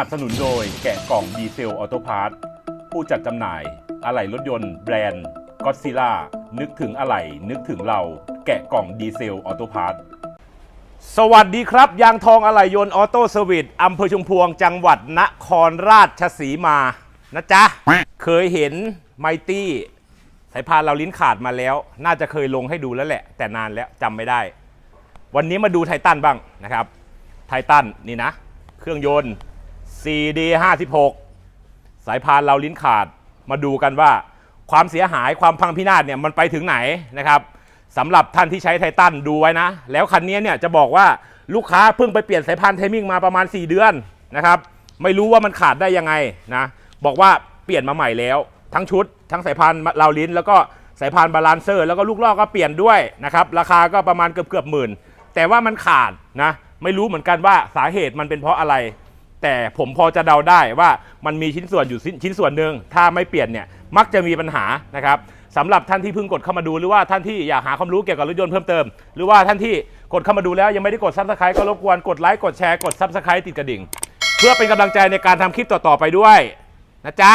นับสนุนโดยแกะกล่องดีเซลออโตพาร์ทผู้จัดจำหน่าย อะไหล่รถยนต์แบรนด์ก็ซิล่านึกถึงอะไหล่นึกถึงเรา แกะกล่องดีเซลออโตพาร์ทสวัสดีครับ ยางทองอะไหล่ยนต์ออโต้เซอร์วิสอำเภอชุมพวงจังหวัดนครราชสีมานะจ๊ะ เคยเห็นไมตี้สายพานเราลิ้นขาดมาแล้ว น่าจะเคยลงให้ดูแล้วแหละ แต่นานแล้วจำไม่ได้ วันนี้มาดูไททันบ้างนะครับไททันนี่นะ เครื่องยนต์ CD 56 สายพานเราลิ้นขาดมาดูกันว่า ความเสียหายความพังพินาศเนี่ยมันไปถึงไหนนะครับสำหรับท่านที่ใช้ไททันดูไว้นะ แล้วคันนี้เนี่ยจะบอกว่าลูกค้าเพิ่งไปเปลี่ยนสายพานไทมิ่งมาประมาณ 4 เดือนนะครับ ไม่รู้ว่ามันขาดได้ยังไงนะบอกว่าเปลี่ยนมาใหม่แล้ว ทั้งชุด ทั้งสายพานเราลิ้น แล้วก็สายพานบาลานเซอร์ แล้วก็ลูกลอกก็เปลี่ยนด้วยนะครับราคาก็ประมาณเกือบเกือบหมื่น แต่ว่ามันขาดนะไม่รู้เหมือนกันว่าสาเหตุมันเป็นเพราะอะไร แต่ผมพอจะเดาได้ว่ามันมีชิ้นส่วนอยู่ชิ้นส่วนหนึ่งถ้าไม่เปลี่ยนเนี่ยมักจะมีปัญหานะครับสำหรับท่านที่เพิ่งกดเข้ามาดูหรือว่าท่านที่อยากหาความรู้เกี่ยวกับรถยนต์เพิ่มเติม หรือว่าท่านที่กดเข้ามาดูแล้วยังไม่ได้กดซับสไครต์ก็รบกวนกดไลค์กดแชร์กดซับสไครต์ติดกระดิ่ง เพื่อเป็นกำลังใจในการทำคลิปต่อๆไปด้วยนะจ๊ะ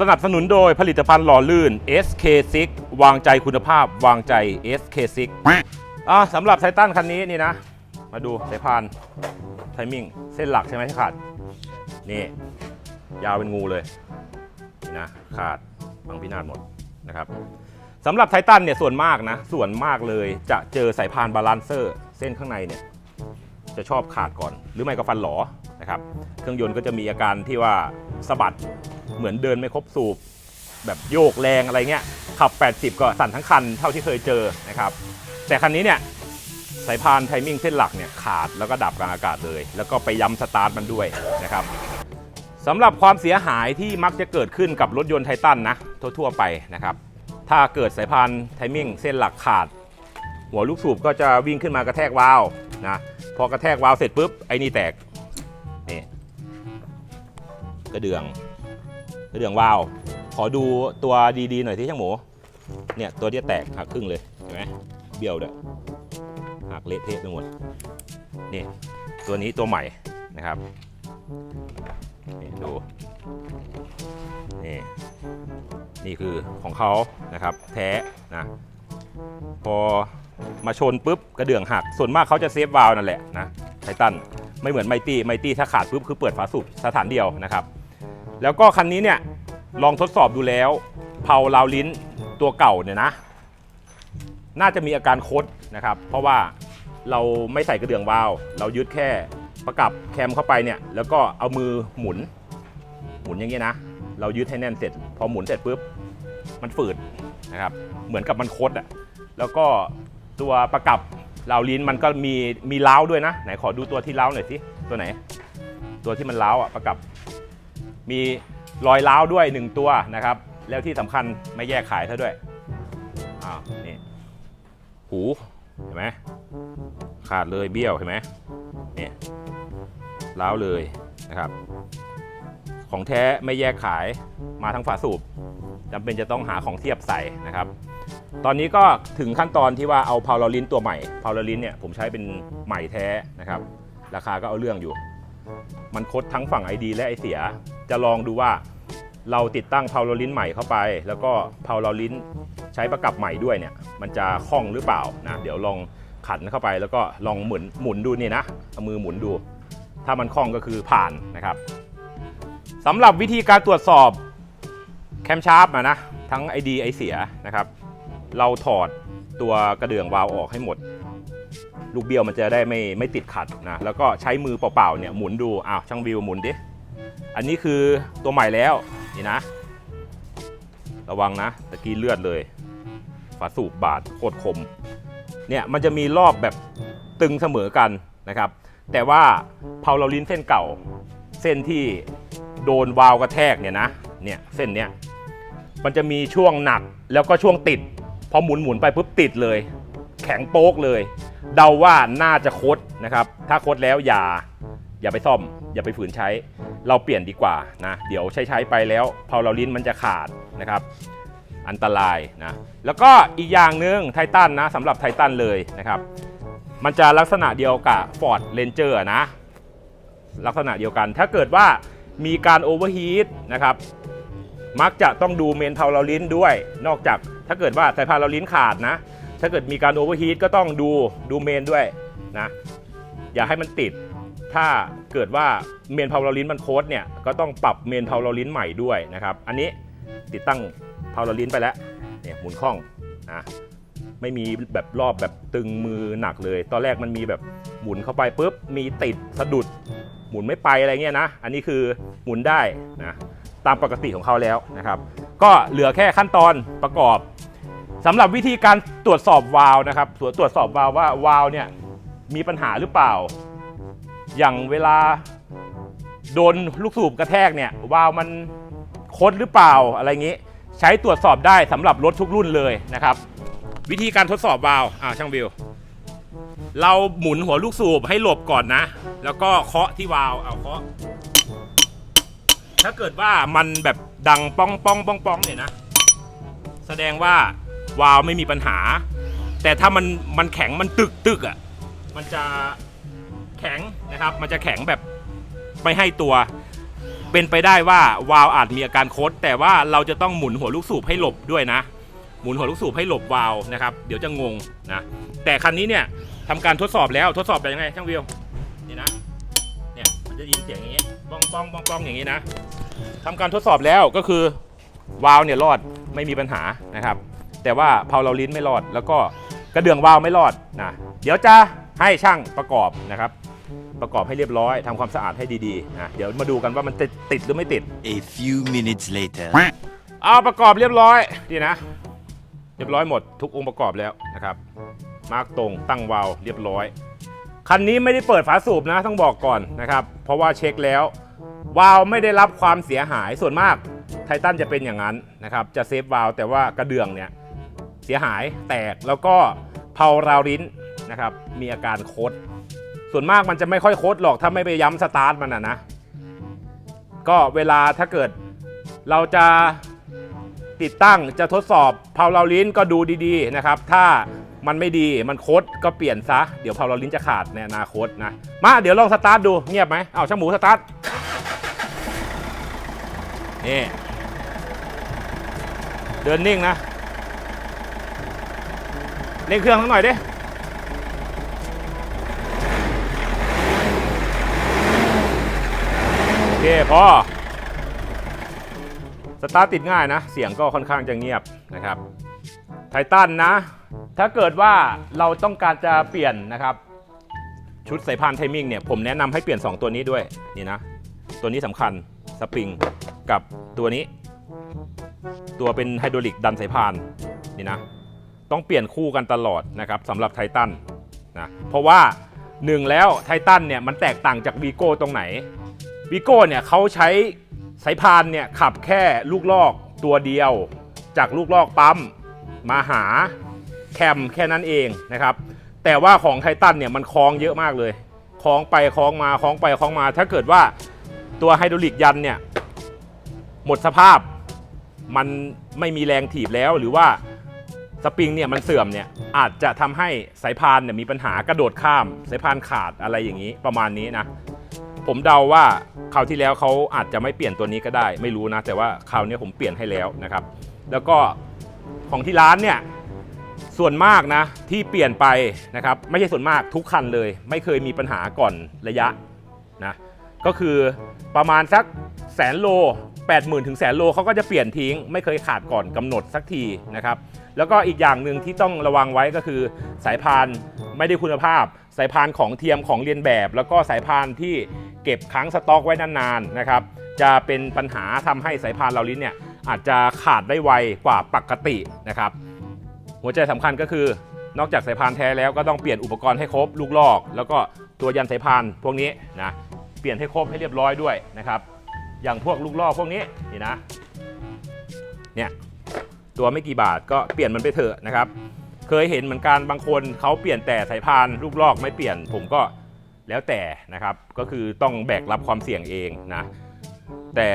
สนับสนุนโดยผลิตภัณฑ์หล่อลื่น SK6 วางใจคุณภาพวางใจ SK6 อะสำหรับไททันคันนี้นี่นะ มาดูสายพานไทมิ่งเส้นหลักใช่ไหมที่ขาด นี่ยาวเป็นงูเลยนี่นะขาดบางพินาศหมดนะครับสำหรับไททันเนี่ยส่วนมากนะ ส่วนมากเลยจะเจอสายพานบาลานเซอร์ เส้นข้างในเนี่ยจะชอบขาดก่อน หรือไม่ก็ฟันหลอนะครับเครื่องยนต์ก็จะมีอาการที่ว่าสะบัดเหมือนเดินไม่ครบสูบ แบบโยกแรงอะไรเงี้ยขับ 80 ก็สั่นทั้งคันเท่าที่เคยเจอนะครับแต่คันนี้เนี่ยายพานไทมิ่งเส้นหลักเนี่ยขาดแล้วก็ดับกลางอากาศเลย แล้วก็ไปย้ำสตาร์ทมันด้วยนะครับสำหรับความเสียหายที่มักจะเกิดขึ้นกับรถยนต์ไททันนะทั่วๆไปนะครับ ถ้าเกิดสายพานไทมิ่งเส้นหลักขาด หัวลูกสูบก็จะวิ่งขึ้นมากระแทกวาล์วนะพอกระแทกวาล์วเสร็จปุ๊บไอ้นี่แตกนี่กระเดื่องกระเดื่องวาล์วขอดูตัวดีๆหน่อยที่ช่างหมูเนี่ยตัวที่แตกหักครึ่งเลยเห็นไหมเบี้ยวด้วย หักเละเทะไปหมดนี่ตัวนี้ตัวใหม่นะครับนี่ดูนี่นี่คือของเขานะครับ แท้นะพอมาชนปุ๊บกระเดื่องหัก ส่วนมากเขาจะเซฟวาล์วนั่นแหละนะไททันไม่เหมือนไมตี้ไมตี้ถ้าขาดปุ๊บคือเปิดฝาสูบสถานเดียวนะครับ แล้วก็คันนี้เนี่ยลองทดสอบดูแล้วเพาลาวลิ้นตัวเก่าเนี่ยนะ น่าจะมีอาการคดนะครับ เพราะว่าเราไม่ใส่กระเดื่องวาล์วเรายึดแค่ประกับแคมเข้าไปเนี่ย แล้วก็เอามือหมุน หมุนอย่างเงี้ยนะ เรายึดให้แน่นเสร็จ พอหมุนเสร็จปุ๊บ มันฝืดนะครับ เหมือนกับมันคดอะแล้วก็ตัวประกับเราลิ้นมันก็มีมีเล้าด้วยนะ ไหนขอดูตัวที่เล้าหน่อยสิ ตัวไหน ตัวที่มันเล้าอะประกับ มีรอยเล้าด้วยหนึ่งตัวนะครับ แล้วที่สำคัญไม่แยกขายเท่าด้วยอ้าวนี่ หูเห็นไหมขาดเลยเบี้ยวเห็นไหมเนี่ยเล้าวเลยนะครับ ของแท้ไม่แยกขายมาทั้งฝาสูบจำเป็นจะต้องหาของเทียบใส่นะครับ ตอนนี้ก็ถึงขั้นตอนที่ว่าเอาพาวลอลินตัวใหม่พาวลอลินเนี่ยผมใช้เป็นใหม่แท้นะครับ ราคาก็เอาเรื่องอยู่ มันคดทั้งฝั่ง ID และไอเสีย จะลองดูว่าเราติดตั้งพาวลอลินใหม่เข้าไป แล้วก็พาวลอลิน ช้ประกับใหม่ด้วยเนี่ยมันจะคล่องหรือเปล่านะเดี๋ยวลองขันเข้าไปแล้วก็ลองหมุนหมุนดูนี่นะเอามือหมุนดู ถ้ามันคล่องก็คือผ่านนะครับสำหรับวิธีการตรวจสอบแคมชาร์ปนะนะทั้ง ID ไอเสียนะครับ เราถอดตัวกระเดื่องวาล์วออกให้หมด ลูกเบี้ยวมันจะได้ไม่ไม่ติดขัดนะแล้วก็ใช้มือเปล่าๆเนี่ยหมุนดูอ้าวช่างวิวหมุนดิอันนี้คือตัวใหม่แล้วนี่นะ ระวังนะตะกี้เลือดเลย ฝาสูบบาดโคตรคมเนี่ยมันจะมีรอบแบบตึงเสมอกันนะครับ แต่ว่าเพาเราลิ้นเส้นเก่า เส้นที่โดนวาล์วกระแทกเนี่ยนะเนี่ยเส้นเนี้ยมันจะมีช่วงหนักแล้วก็ช่วงติด พอหมุนหมุนไปปุ๊บติดเลย แข็งโป๊กเลย เดาว่าน่าจะคดนะครับ ถ้าคดแล้วอย่าอย่าไปซ่อม อย่าไปฝืนใช้ เราเปลี่ยนดีกว่านะ เดี๋ยวใช้ใช้ไปแล้วพอเราลิ้นมันจะขาดนะครับ อันตรายนะแล้วก็อีกอย่างหนึ่งไททันนะสำหรับไททันเลยนะครับ มันจะลักษณะเดียวกับ Ford Ranger นะ ลักษณะเดียวกัน ถ้าเกิดว่ามีการโอเวอร์ฮีทนะครับ มักจะต้องดูเมนเพาเราลิ้นด้วย นอกจากถ้าเกิดว่าสายพานเราลิ้นขาดนะ ถ้าเกิดมีการโอเวอร์ฮีทก็ต้องดูดูเมนด้วยนะ อย่าให้มันติด ถ้าเกิดว่าเมนเพาเราลิ้นมันโคดเนี่ย ก็ต้องปรับเมนเพาเราลิ้นใหม่ด้วยนะครับ อันนี้ติดตั้ง พาเราลิ้นไปแล้วเนี่ยหมุนคล่องอะไม่มีแบบรอบแบบตึงมือหนักเลย ตอนแรกมันมีแบบหมุนเข้าไปปุ๊บมีติดสะดุด หมุนไม่ไปอะไรเงี้ยนะ อันนี้คือหมุนได้นะตามปกติของเขาแล้วนะครับ ก็เหลือแค่ขั้นตอนประกอบสำหรับวิธีการตรวจสอบวาล์วนะครับตรวจตรวจสอบวาล์วว่าวาล์วเนี่ยมีปัญหาหรือเปล่า อย่างเวลาโดนลูกสูบกระแทกเนี่ยวาล์วมันคดหรือเปล่าอะไรอย่างนี้ ใช้ตรวจสอบได้สำหรับรถทุกรุ่นเลยนะครับ วิธีการทดสอบวาล์วอ่าช่างวิว เราหมุนหัวลูกสูบให้หลบก่อนนะ แล้วก็เคาะที่วาล์วเอาเคาะถ้าเกิดว่ามันแบบดังป้องป้องป้องป้องเนี่ยนะ แสดงว่าวาล์วไม่มีปัญหา แต่ถ้ามันมันแข็งมันตึกตึกอะมันจะแข็งนะครับ มันจะแข็งแบบไม่ให้ตัว เป็นไปได้ว่าวาล์วอาจมีอาการโคดแต่ว่าเราจะต้องหมุนหัวลูกสูบให้หลบด้วยนะ หมุนหัวลูกสูบให้หลบวาล์วนะครับ เดี๋ยวจะงงนะ แต่คันนี้เนี่ยทำการทดสอบแล้วทดสอบแบบยังไงช่างวิวนี่นะเนี่ยมันจะยินเสียงอย่างนี้ป้องป้องป้องป้องอย่างนี้นะทำการทดสอบแล้วก็คือวาล์วเนี่ยรอดไม่มีปัญหานะครับ แต่ว่าเพาเราลิ้นไม่รอด แล้วก็กระเดื่องวาล์วไม่รอดนะเดี๋ยวจะให้ช่างประกอบนะครับ ประกอบให้เรียบร้อยทำความสะอาดให้ดีๆนะเดี๋ยวมาดูกันว่ามันติดติดหรือไม่ติด A few minutes later. เอาประกอบเรียบร้อยดีนะ เรียบร้อยหมดทุกองค์ประกอบแล้วนะครับ มาร์กตรงตั้งวาล์วเรียบร้อยคันนี้ไม่ได้เปิดฝาสูบนะต้องบอกก่อนนะครับ เพราะว่าเช็คแล้ว วาล์วไม่ได้รับความเสียหายส่วนมากไททันจะเป็นอย่างนั้นนะครับ จะเซฟวาล์วแต่ว่ากระเดื่องเนี่ยเสียหายแตกแล้วก็เพาราวริ้นนะครับมีอาการโคด ส่วนมากมันจะไม่ค่อยโคดหรอกถ้าไม่ไปย้ำสตาร์ทมันอะนะ ก็เวลาถ้าเกิดเราจะติดตั้งจะทดสอบเพาเราลิ้นก็ดูดีๆนะครับ ถ้ามันไม่ดีมันโคดก็เปลี่ยนซะ เดี๋ยวเพาเราลิ้นจะขาดในอนาคตนะ มาเดี๋ยวลองสตาร์ทดูเงียบไหมเอาช่างหมูสตาร์ทนี่เดินนิ่งนะเร่งเครื่องทั้งหน่อยดิโอ เคพอสตาร์ติดง่ายนะ เสียงก็ค่อนข้างจะเงียบนะครับไททันนะ ถ้าเกิดว่าเราต้องการจะเปลี่ยนนะครับ ชุดสายพานไทมิ่งเนี่ยผมแนะนำให้เปลี่ยน 2 ตัวนี้ด้วยนี่นะ ตัวนี้สำคัญสปริงกับตัวนี้ ตัวเป็นไฮดรอลิกดันสายพานนี่นะ ต้องเปลี่ยนคู่กันตลอดนะครับสำหรับไททันนะเพราะว่าหนึ่งแล้วไททันเนี่ยมันแตกต่างจากวีโก้ตรงไหน วีโก้เนี่ยเขาใช้สายพานเนี่ยขับแค่ลูกลอกตัวเดียว จากลูกลอกปั๊มมาหาแคมแค่นั้นเองนะครับ แต่ว่าของไททันเนี่ยมันคล้องเยอะมากเลยคล้องไปคล้องมาคล้องไปคล้องมา ถ้าเกิดว่าตัวไฮดรอลิกยันเนี่ยหมดสภาพมันไม่มีแรงถีบแล้วหรือว่าสปริงเนี่ยมันเสื่อมเนี่ยอาจจะทำให้สายพานเนี่ยมีปัญหากระโดดข้าม สายพานขาดอะไรอย่างนี้ประมาณนี้นะ ผมเดาว่าคราวที่แล้วเขาอาจจะไม่เปลี่ยนตัวนี้ก็ได้ ไม่รู้นะ แต่ว่าคราวนี้ผมเปลี่ยนให้แล้วนะครับ แล้วก็ของที่ร้านเนี่ยส่วนมากนะที่เปลี่ยนไปนะครับ ไม่ใช่ส่วนมากทุกคันเลย ไม่เคยมีปัญหาก่อนระยะนะก็คือประมาณสักแสนโล 80,000ถึงแสนโลเขาก็จะเปลี่ยนทิ้ง ไม่เคยขาดก่อนกำหนดสักทีนะครับ แล้วก็อีกอย่างหนึ่งที่ต้องระวังไว้ก็คือสายพานไม่ได้คุณภาพายพานของเทียมของเรียนแบบ แล้วก็สายพานที่เก็บค้างสต็อกไว้นานๆนะครับจะเป็นปัญหาทำให้สายพานเราลิ้นเนี่ยอาจจะขาดได้ไวกว่าปกตินะครับ หัวใจสำคัญก็คือนอกจากสายพานแท้แล้วก็ต้องเปลี่ยนอุปกรณ์ให้ครบลูกลอก แล้วก็ตัวยันสายพานพวกนี้นะเปลี่ยนให้ครบให้เรียบร้อยด้วยนะครับ อย่างพวกลูกลอกพวกนี้นี่นะเนี่ยตัวไม่กี่บาทก็เปลี่ยนมันไปเถอะนะครับ เคยเห็นเหมือนกันบางคนเขาเปลี่ยนแต่สายพานลูกลอกไม่เปลี่ยน ผมก็แล้วแต่นะครับ ก็คือต้องแบกรับความเสี่ยงเองนะแต่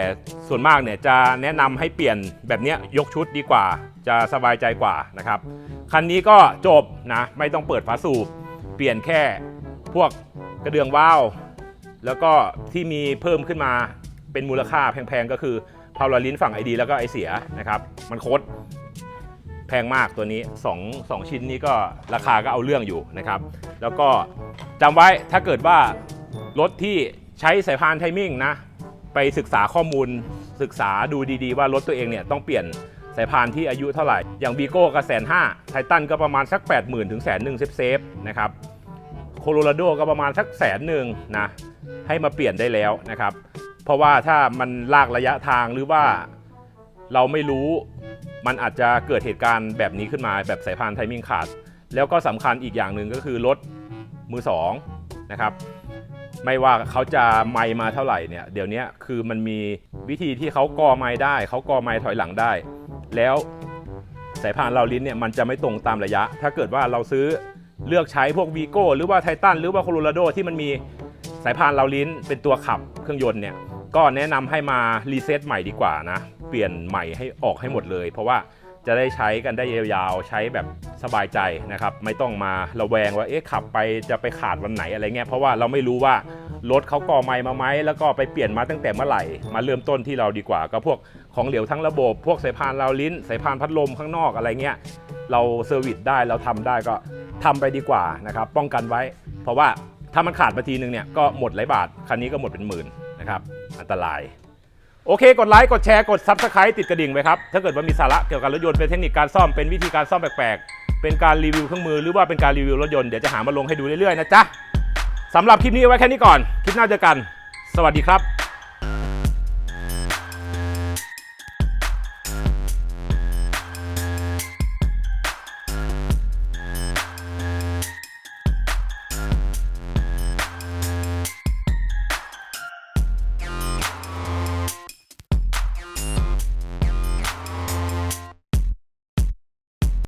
ส่วนมากเนี่ยจะแนะนำให้เปลี่ยนแบบนี้ยกชุดดีกว่า จะสบายใจกว่านะครับคันนี้ก็จบนะไม่ต้องเปิดฝาสูบ เปลี่ยนแค่พวกกระเดื่องว่าวแล้วก็ที่มีเพิ่มขึ้นมาเป็นมูลค่าแพงๆ ก็คือพาวลลินฝั่งไอดีแล้วก็ไอเสียนะครับ มันโคตร แพงมากตัวนี้2 2ชิ้นนี้ก็ราคาก็เอาเรื่องอยู่นะครับ แล้วก็จำไว้ถ้าเกิดว่ารถที่ใช้สายพานไทมิ่งนะ ไปศึกษาข้อมูลศึกษาดูดีๆ ว่ารถตัวเองเนี่ยต้องเปลี่ยนสายพานที่อายุเท่าไหร่ อย่างบีโก้ก็แสนห้าไททันก็ประมาณสัก 8 0,000 ถึงแสนหนึ่งเซฟเซฟๆนะครับโคโลราโดก็ประมาณสักแสนหนึ่งนะให้มาเปลี่ยนได้แล้วนะครับ เพราะว่าถ้ามันลากระยะทางหรือว่า เราไม่รู้มันอาจจะเกิดเหตุการณ์แบบนี้ขึ้นมาแบบสายพานไทมิ่งขาด แล้วก็สำคัญอีกอย่างหนึ่งก็คือรถมือสองนะครับไม่ว่าเขาจะไมมาเท่าไหร่เนี่ยเดี๋ยวนี้คือมันมีวิธีที่เขากอไมได้เขากอไมถอยหลังได้ แล้วสายพานเราลิ้นเนี่ยมันจะไม่ตรงตามระยะ ถ้าเกิดว่าเราซื้อเลือกใช้พวกวีโก้หรือว่าไททันหรือว่าโคโลราโดที่มันมีสายพานเราลิ้นเป็นตัวขับเครื่องยนต์เนี่ยก็แนะนำให้มารีเซ็ตใหม่ดีกว่านะ ปลี่ยนใหม่ให้ออกให้หมดเลย เพราะว่าจะได้ใช้กันได้ยาวๆ ใช้แบบสบายใจนะครับ ไม่ต้องมาระแวงว่าเอ๊ะขับไปจะไปขาดวันไหนอะไรเงี้ยเพราะว่าเราไม่รู้ว่ารถเขาก่อไม้มาไหมแล้วก็ไปเปลี่ยนมาตั้งแต่เมื่อไหร่ มาเริ่มต้นที่เราดีกว่า ก็พวกของเหลวทั้งระบบ พวกสายพานเราวลิ้นสายพานพัดลมข้างนอกอะไรเงี้ยเราเซอร์วิสได้เราทำได้ก็ทำไปดีกว่านะครับป้องกันไว้ เพราะว่าถ้ามันขาดมาทีนึงเนี่ยก็หมดหลายบาทคันนี้ก็หมดเป็นหมื่นนะครับอันตราย โอเค กดไลค์ กดแชร์ กดซับสไครต์ติดกระดิ่งไว้ครับ ถ้าเกิดว่ามีสาระเกี่ยวกับรถยนต์ เป็นเทคนิคการซ่อม เป็นวิธีการซ่อมแปลกๆ เป็นการรีวิวเครื่องมือ หรือว่าเป็นการรีวิวรถยนต์ เดี๋ยวจะหามาลงให้ดูเรื่อยๆนะจ๊ะสำหรับคลิปนี้ไว้แค่นี้ก่อน คลิปหน้าเจอกัน สวัสดีครับ